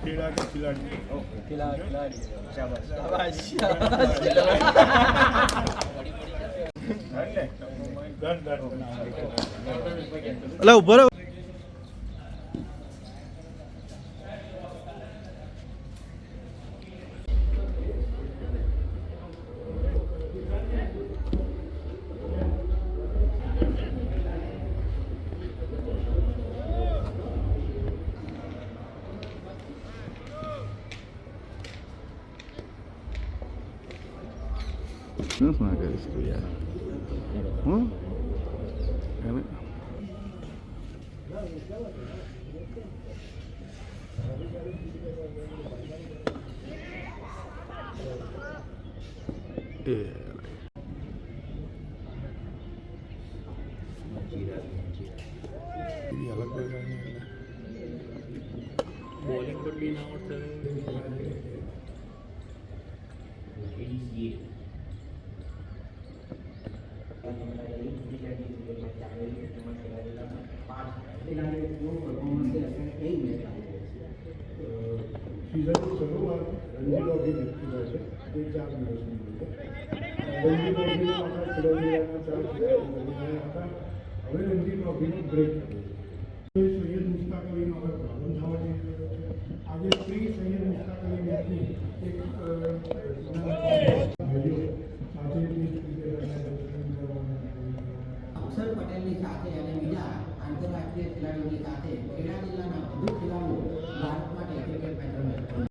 ખેલાડી Khiladi done done એટલે ઊભો That's not good. It's yeah. Huh? It? Yeah. Bowling could be now. સિઝનની શરૂઆત Ranji trophy નક્કી છે તે ચાર દિવસની રણજી હવે રણજી ટ્રોફીનો બ્રેક છે સૈયદ મુશ્તાક અલીનો હવે પ્રારંભ થવા જઈ રહ્યો છે આજે પ્રી સૈયદ મુશ્તાક અલી મેચની એક અ, ભાઈઓ સાથે ટેસ્ટ ક્રિકેટ અક્ષર પટેલની સાથે અને બીજા આંતરરાષ્ટ્રીય ખેલાડીઓની સાથે ખેડા જિલ્લાના વધુ ખેલાડીઓ ભારત માટે ક્રિકેટ મેચ રમે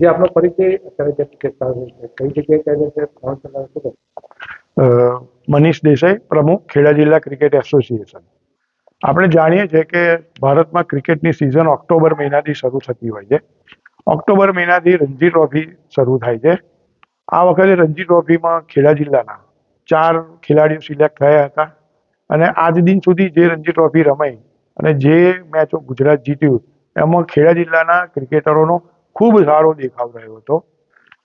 જે આપનો પરિચય અત્યારે જે છે, કઈ જગ્યાએ કઈ છે કોણ ચલાવે છે? મનીષ દેસાઈ, પ્રમુખ, ખેડા જિલ્લા ક્રિકેટ એસોસિએશન. આપણે જાણીએ છીએ કે ભારતમાં ક્રિકેટની સિઝન ઓક્ટોબર મહિનાથી શરૂ થતી હોય છે. ઓક્ટોબર મહિનાથી રણજી ટ્રોફી શરૂ થાય છે. આ વખતે રણજી ટ્રોફીમાં ખેડા જિલ્લાના ચાર ખેલાડીઓ સિલેક્ટ થયા હતા. અને આજ દિન સુધી જે રણજી ટ્રોફી રમાઈ અને જે મેચો ગુજરાત જીત્યું, એમાં ખેડા જિલ્લાના ક્રિકેટરોનો ખૂબ સારો દેખાવ રહ્યો હતો.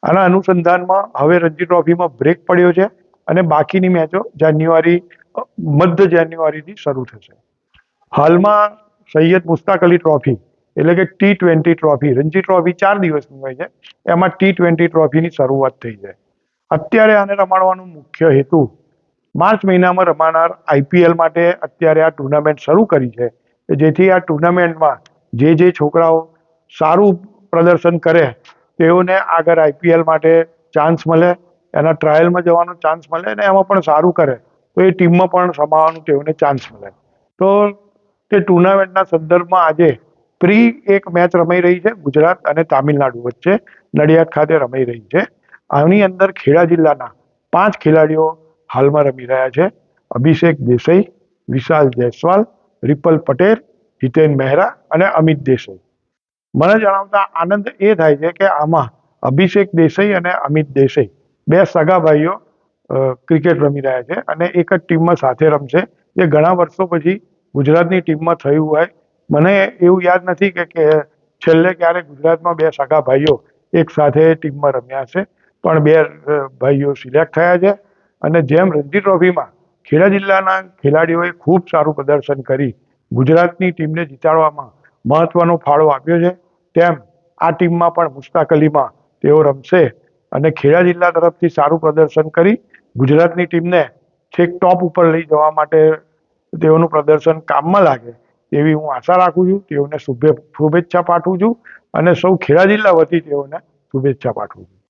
આના અનુસંધાનમાં હવે રણજી ટ્રોફીમાં બ્રેક પડ્યો છે અને બાકીની મેચો જાન્યુઆરી મધ્ય જાન્યુઆરીથી શરૂ થશે. હાલમાં સૈયદ મુસ્તાક અલી ટ્રોફી, એટલે કે T twenty trophy, Ranji trophy ચાર દિવસની હોય છે, એમાં ટી ટ્વેન્ટી ટ્રોફીની શરૂઆત થઈ છે. અત્યારે આને રમાડવાનો મુખ્ય હેતુ માર્ચ મહિનામાં રમાનાર આઈપીએલ માટે અત્યારે આ ટુર્નામેન્ટ શરૂ કરી છે. જેથી આ ટુર્નામેન્ટમાં જે જે છોકરાઓ સારું પ્રદર્શન કરે, તેઓને આગળ આઈપીએલ માટે ચાન્સ મળે, એના ટ્રાયલમાં જવાનો ચાન્સ મળે અને એમાં પણ સારું કરે, તો એ ટીમમાં પણ સમાવવાનું તેઓને ચાન્સ મળે. તો તે ટુર્નામેન્ટના સંદર્ભમાં આજે પ્રી એક મેચ રમાઈ રહી છે, ગુજરાત અને તામિલનાડુ વચ્ચે, નડિયાદ ખાતે રમાઈ રહી છે. આની અંદર ખેડા જિલ્લાના પાંચ ખેલાડીઓ હાલમાં રમી રહ્યા છે. અભિષેક દેસાઈ, વિશાલ જયસ્વાલ, રિપલ પટેલ હિતેન મહેરા અને અમિત દેસાઈ. મને જણાવતા આનંદ એ થાય છે કે આમાં અભિષેક દેસાઈ અને અમિત દેસાઈ, બે સગા ભાઈઓ ક્રિકેટ રમી રહ્યા છે અને એક જ ટીમમાં સાથે રમશે, જે ઘણા વર્ષો પછી ગુજરાતની ટીમમાં થયું હોય. મને એવું યાદ નથી કે છેલ્લે ક્યારે ગુજરાતમાં બે સગા ભાઈઓ એક સાથે ટીમમાં રમ્યા છે, પણ બે ભાઈઓ સિલેક્ટ થયા છે અને જેમ રણજી ટ્રોફીમાં ખેડા જિલ્લાના ખેલાડીઓએ ખૂબ સારું પ્રદર્શન કરી ગુજરાતની ટીમને જીતાડવામાં મહત્વનો ફાળો આપ્યો છે તેમ આ ટીમમાં પણ મુશ્તાક અલીમાં તેઓ રમશે અને ખેડા જિલ્લા તરફથી સારું પ્રદર્શન કરી ગુજરાતની ટીમને છેક ટોપ ઉપર લઈ જવા માટે તેઓનું પ્રદર્શન કામમાં લાગે એવી હું આશા રાખું છું. તેઓને શુભે, શુભેચ્છા પાઠવું છું અને સૌ ખેડા જિલ્લા વતી તેઓને શુભેચ્છા પાઠવું છું.